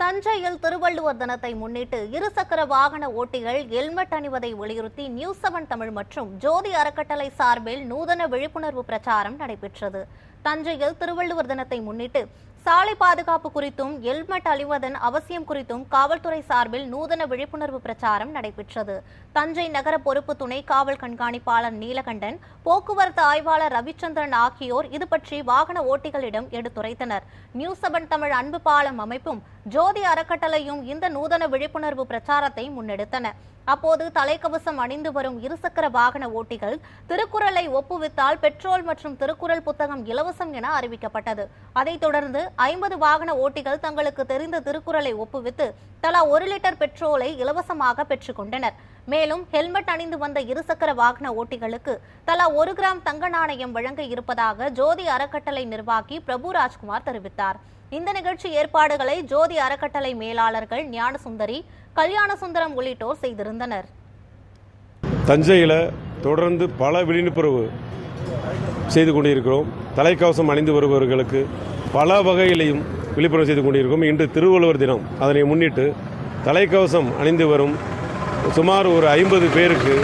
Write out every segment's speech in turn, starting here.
தஞ்சையில் திருவள்ளுவர் தினத்தை முன்னிட்டு இருசக்கர வாகன ஓட்டிகள் ஹெல்மெட் அணிவதை வலியுறுத்தி நியூஸ் செவன் தமிழ் மற்றும் ஜோதி அறக்கட்டளை சார்பில் நூதன விழிப்புணர்வு பிரச்சாரம் நடைபெற்றது. தஞ்சையில் திருவள்ளுவர் தினத்தை முன்னிட்டு சாலை பாதுகாப்பு குறித்தும் ஹெல்மெட் அழிவதன் அவசியம் குறித்தும் காவல்துறை சார்பில் நூதன விழிப்புணர்வு பிரச்சாரம் நடைபெற்றது. தஞ்சை நகர பொறுப்பு துணை காவல் கண்காணிப்பாளர் நீலகண்டன் போக்குவரத்து ஆய்வாளர் ரவிச்சந்திரன் ஆகியோர் இது பற்றி வாகன ஓட்டிகளிடம் எடுத்துரைத்தனர். நியூஸ் செவன் தமிழ் அன்பு பாலம் அமைப்பும் ஜோதி அறக்கட்டளையும் இந்த நூதன விழிப்புணர்வு பிரச்சாரத்தை முன்னெடுத்தன. அப்போது தலைக்கவசம் அணிந்து வரும் இருசக்கர வாகன ஓட்டிகள் திருக்குறளை ஒப்புவித்தால் பெட்ரோல் மற்றும் திருக்குறள் புத்தகம் இலவசம் என அறிவிக்கப்பட்டது. அதைத் தொடர்ந்து ஐம்பது வாகன ஓட்டிகள் தங்களுக்கு தெரிந்த திருக்குறளை ஒப்புவித்து தலா ஒரு லிட்டர் பெட்ரோலை இலவசமாக பெற்றுக்கொண்டனர் மேலும் ஹெல்மெட் அணிந்து வந்த இருசக்கர வாகன ஓட்டிகளுக்கு தலா ஒரு கிராம் தங்க நாணயம் வழங்க இருப்பதாக ஜோதி அறக்கட்டளை நிர்வாகி பிரபு ராஜ்குமார் தெரிவித்தார். இந்த நிகழ்ச்சி ஏற்பாடுகளை ஜோதி அறக்கட்டளை மேலாளர்கள் ஞானசுந்தரி கல்யாண சுந்தரம் உள்ளிட்டோர் செய்திருந்தனர். தஞ்சையில் தொடர்ந்து பல விழிப்புணர்வு செய்து கொண்டிருக்கிறோம். தலைக்கவசம் அணிந்து வருபவர்களுக்கு பல வகையிலையும் விழிப்புணர்வு செய்து கொண்டிருக்கிறோம். இன்று திருவள்ளுவர் தினம் அதனை முன்னிட்டு தலைக்கவசம் அணிந்து வரும் சுமார் ஒரு ஐம்பது பேருக்கு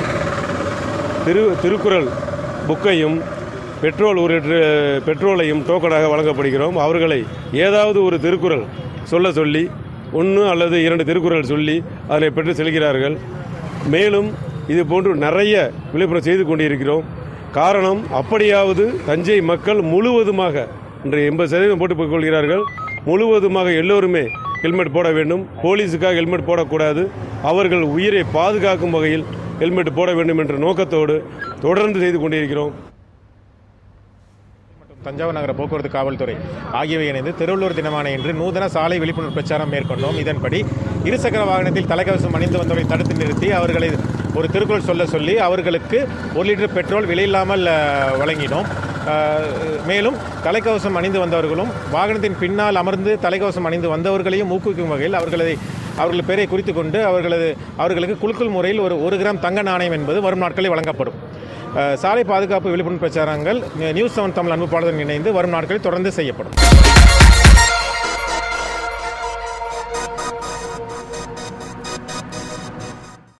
திரு திருக்குறள் புக்கையும் பெட்ரோல் ஒரு பெட்ரோலையும் டோக்கனாக வழங்கப்படுகிறோம். அவர்களை ஏதாவது ஒரு திருக்குறள் சொல்ல சொல்லி ஒன்று அல்லது இரண்டு திருக்குறள் சொல்லி அதனை பெற்று செல்கிறார்கள். மேலும் இது போன்று நிறைய விழிப்புணர்வு செய்து கொண்டிருக்கிறோம். காரணம் அப்படியாவது தஞ்சை மக்கள் முழுவதுமாக இன்று எண்பது சதவீதம் போட்டு கொள்கிறார்கள் முழுவதுமாக எல்லோருமே ஹெல்மெட் போட வேண்டும். போலீஸுக்காக ஹெல்மெட் போடக்கூடாது. அவர்கள் உயிரை பாதுகாக்கும் வகையில் ஹெல்மெட் போட வேண்டும் என்ற நோக்கத்தோடு தொடர்ந்து செய்து கொண்டிருக்கிறோம். தஞ்சாவூர் நகர போக்குவரத்து காவல்துறை ஆகியவை இணைந்து திருவள்ளூர் தினமான இன்று நூதன சாலை விழிப்புணர்வு பிரச்சாரம் மேற்கொண்டோம். இதன்படி இருசக்கர வாகனத்தில் தலைக்கவசம் அணிந்து வந்தவரை தடுத்து நிறுத்தி அவர்களை ஒரு திருக்குறள் சொல்ல சொல்லி அவர்களுக்கு ஒரு லிட்டர் பெட்ரோல் விலையில்லாமல் வழங்கினோம். மேலும் தலைக்கவசம் அணிந்து வந்தவர்களும் வாகனத்தின் பின்னால் அமர்ந்து தலைக்கவசம் அணிந்து வந்தவர்களையும் ஊக்குவிக்கும் வகையில் அவர்களை அவர்கள் பெயரை குறித்து கொண்டு அவர்களது அவர்களுக்கு குலுக்கல் முறையில் ஒரு ஒரு கிராம் தங்க நாணயம் என்பது வரும் நாட்களில் வழங்கப்படும். சாலை பாதுகாப்பு விழிப்புணர்வு பிரச்சாரங்கள் நியூஸ் செவன் தமிழ் அன்பு பாடலுடன் இணைந்து வரும் நாட்களில் தொடர்ந்து செய்யப்படும்.